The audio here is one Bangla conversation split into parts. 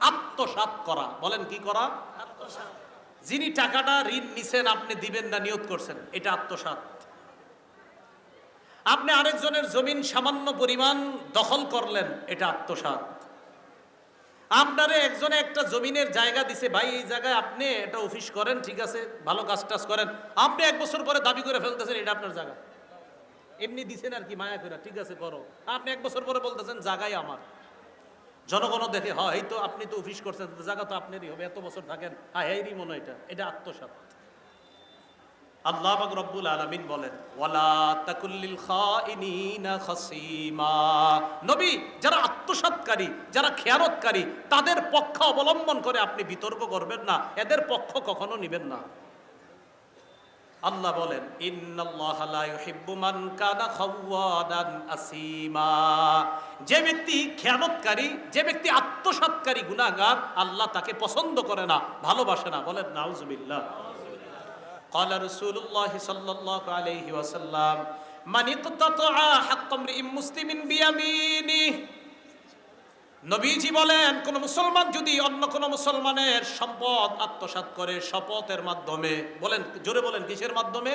আত্মসাৎ করা। বলেন কি করা? যিনি টাকাটা ঋণ নিছেন, আপনি দিবেন না, নিয়োগ করছেন। এটা আত্মসাৎ। আপনি আরেকজনের জমিন সামান্য পরিমাণ দখল করলেন, এটা আত্মসাৎ। আপনারে একজনে একটা জমিনের জায়গা দিছে, ভাই, এই জায়গায় আপনি এটা অফিস করেন, ঠিক আছে, ভালো কাজ টাজ করেন। আপনি এক বছর পরে দাবি করে ফেলতেছেন, এটা আপনার জায়গা। এমনি দিছেন আর কি, মায়া করে ঠিক আছে, করো। আপনি এক বছর পরে বলতেছেন, জায়গাই আমার। জনগণ দেখে, হয়, এই তো আপনি তো অফিস করছেন জায়গা তো আপনারই হবে, এত বছর থাকেন। হ্যাঁ হ্যাঁই মনে হয় এটা এটা আত্মসাৎ। আল্লাহ পাক রব্বুল আলামিন বলেন, ওয়ালা তাকুল্লিল খাইনিনা খাসিমা। নবী, যারা আত্মসাৎকারী, যারা খেয়ানতকারী, তাদের পক্ষ অবলম্বন করে আপনি বিতর্ক করবেন না, এদের পক্ষ কখনো নেবেন না। আল্লাহ বলেন ইন্নাল্লাহা লা ইউহিব্বু মান কানা খাওয়াদান আসিমা যে ব্যক্তি খেয়ানতকারী যে ব্যক্তি আত্মসাৎকারী গুনাহগার আল্লাহ তাকে পছন্দ করে না ভালোবাসে না বলেন নাউজুবিল্লাহ قال رسول الله صلى الله عليه وسلم من اقتطع حق امرئ مسلم بيمينه নবীজি বলেন, কোন মুসলমান যদি অন্য কোন মুসলমানের সম্পদ আত্মসাৎ করে শপথের মাধ্যমে, বলেন, জোরে বলেন, কিসের মাধ্যমে?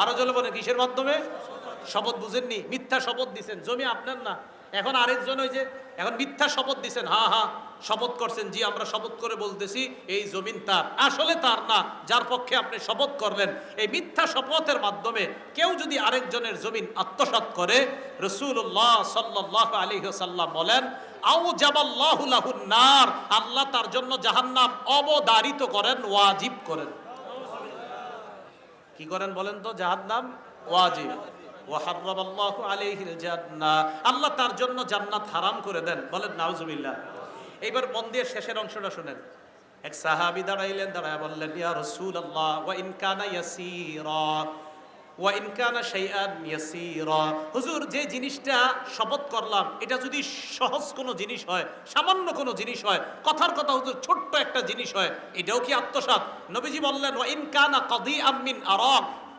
আরও জোরে বলেন, কিসের মাধ্যমে? শপথ বুঝেননি, মিথ্যা শপথ দিছেন, জমি আপনার না। এখন আরেকজন ওই যে, এখন মিথ্যা শপথ দিছেন হ্যাঁ হ্যাঁ শপথ করছেন, জি, আমরা শপথ করে বলতেছি, এই জমিন তার। আসলে তার না, যার পক্ষে আপনি শপথ করলেন, এই মিথ্যা শপথের মাধ্যমে কেউ যদি আরেকজনের জমিন আত্মসাৎ করে রসুল্লাহ সাল্লাহ আলী সাল্লাম বলেন নার। আল্লাহ তার জন্য জাহান্নাম অবদারিত করেন, ওয়াজিব করেন। কি করেন বলেন তো? জাহান্নাম ওয়াজিব। জান্নাহ আল্লাহ তার জন্য জান্নাত হারাম করে দেন। বলেন, নাউজুবিল্লাহ। এইবার মন দিয়ে শেষের অংশটা শুনেন। এক সাহাবী দাঁড়াইলেন দাঁড়ায় বললেন, ইয়া রাসূলুল্লাহ, ওয়া ওয়া হুজুর, যে জিনিসটা শপথ করলাম, এটা যদি সহজ কোনো জিনিস হয়, সামান্য কোনো জিনিস হয়, কথার কথা হুজুর, ছোট্ট একটা জিনিস হয়, এটাও কি নবীজি বললেন আমিন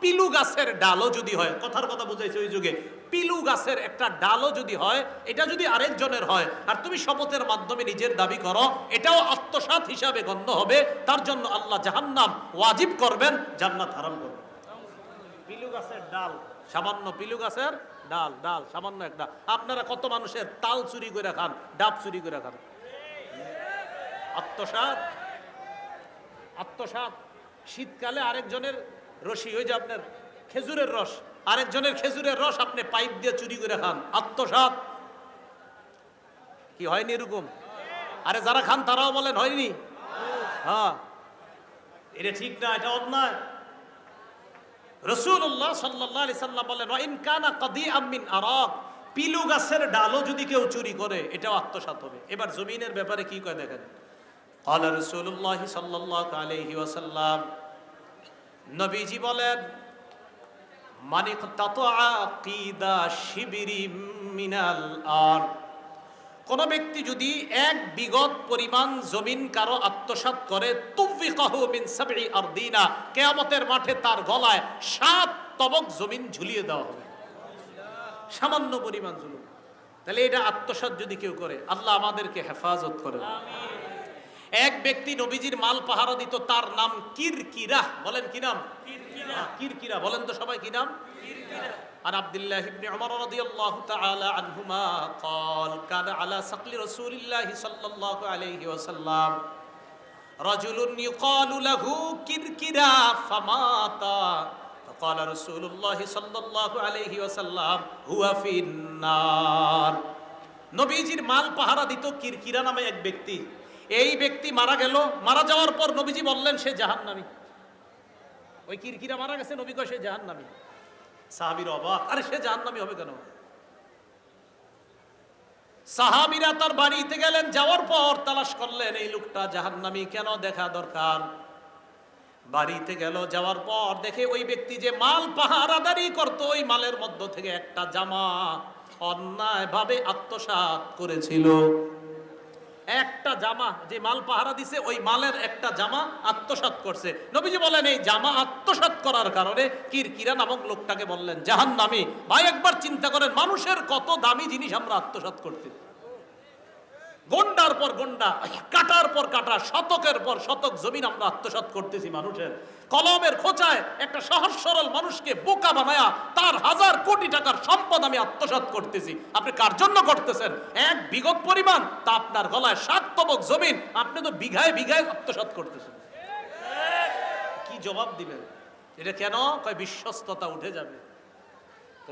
পিলু গাছের ডালও যদি হয়, কথার কথা বুঝাইছে ওই যুগে, পিলু গাছের একটা ডালও যদি হয়, এটা যদি আরেকজনের হয়, আর তুমি শপথের মাধ্যমে নিজের দাবি করো, এটাও আত্মসাৎ হিসাবে গণ্য হবে, তার জন্য আল্লাহ জাহান্নাম ওয়াজিব করবেন, জান্নাত হারাম করবেন। পিলু গাছের ডাল, সামান্য পিলু গাছের ডাল ডাল, সামান্য একটা। আপনারা কত মানুষের তাল চুরি করে খান, ডাব চুরি করে খান? আত্মসাৎ। আত্মসাৎ। শীতকালে আরেকজনের রশি, ওই যে আপনার খেজুরের রস, আরেকজনের খেজুরের রস আপনি পাইপ দিয়ে চুরি করে খান। আত্মসাৎ। কি হয়নি এরকম? আরে যারা খান তারাও বলেন হয়নি? হ্যাঁ। এটা ঠিক না, এটা অন্যায়। রসুল্লাহ সাল্লাহ আলি সাল্লাম বলেন ওয়াইন কানা কাদি আমিন আরাক পিলু গাছের ডালও যদি কেউ চুরি করে এটাও আত্মসাৎ হবে এবার জমিনের ব্যাপারে কি কয় দেখেন قال رسول الله صلى الله عليه وسلم নবীজি বলেন মানিক তাতআ কিদা শিবিরি মিনাল আর কোন ব্যক্তি যদি এক বিগত পরিমাণ জমিন কারও আত্মসাৎ করে মিন সাবঈ আরদিনা কিয়ামতের মাঠে তার গলায় সাত তবক জমিন ঝুলিয়ে দেওয়া হবে। সামান্য পরিমাণ জুলুম তাহলে এটা আত্মসাৎ যদি কেউ করে আল্লাহ আমাদেরকে হেফাজত করে। এক ব্যক্তি নবীজির মাল পাহারা দিত তার নাম কির কিরকিরা বলেন কি নাম? হ্যাঁ, কিরকিরা বলেন তো সবাই কি নাম عن عبد الله بن عمر رضي الله تعالى عنهما قال كان على سقل رسول الله صلى الله عليه وسلم رجل يقال له كركرا فمات فقال رسول الله صلى الله عليه وسلم هو في النار নবীজির মাল পাহারা দিত কিরকিরা নামে এক ব্যক্তি এই ব্যক্তি মারা গেল মারা যাওয়ার পর নবীজি বললেন সে জাহান্নামী ওই কিরকিরা মারা গেছে নবী কয় সে জাহান্নামী। সাহাবির অবাক। আরে সে জাহান্নামী হবে কেন? সাহাবিরা তার বাড়িতে গেলেন যাওয়ার পর তালাশ করলেন এই লোকটা জাহান্নামী কেন দেখা দরকার? বাড়িতে গেল যাওয়ার পর দেখে ওই ব্যক্তি যে মাল পাহারাদারি করত ওই মালের মধ্য থেকে একটা জামা অন্যায় ভাবে আত্মসাৎ করেছিল। একটা জামা যে মাল পাহারা দিছে, ওই মালের একটা জামা আত্মসাত করছে। নবীজি বলেন, এই জামা আত্মসাত করার কারণে কিরকিরা নামক লোকটাকে বললেন জাহান নামি ভাই একবার চিন্তা করেন, মানুষের কত দামি জিনিস আমরা আত্মসাত করতে। গন্ডার পর গন্ডা, কাটার পর কাটা, শতকের পর শতক জমিন আমরা আত্মসাৎ করতেছি মানুষের। কলমের খোঁচায় একটা সহজ সরল মানুষকে বোকা বানায়া তার হাজার কোটি টাকার সম্পদ আমি আত্মসাৎ করতেছি। আপনি কার জন্য করতেছেন? এক বিগত পরিমাণ, তা আপনার গলায় সাত তবক জমিন, আপনি তো বিঘায় বিঘায় আত্মসাৎ করতেছেন। কি জবাব দিবেন? এটা কেন? কয়, বিশ্বস্ততা উঠে যাবে।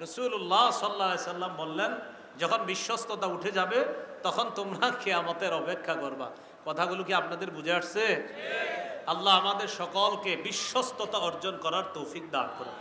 রসুল্লাহ সাল্লাহ সাল্লাম বললেন যখন বিশ্বস্ততা উঠে যাবে তখন তোমরা কেয়ামতের অপেক্ষা করবা। কথাগুলো কি আপনাদের বুঝে আসছে? আল্লাহ আমাদের সকলকে বিশ্বস্ততা অর্জন করার তৌফিক দান করুন।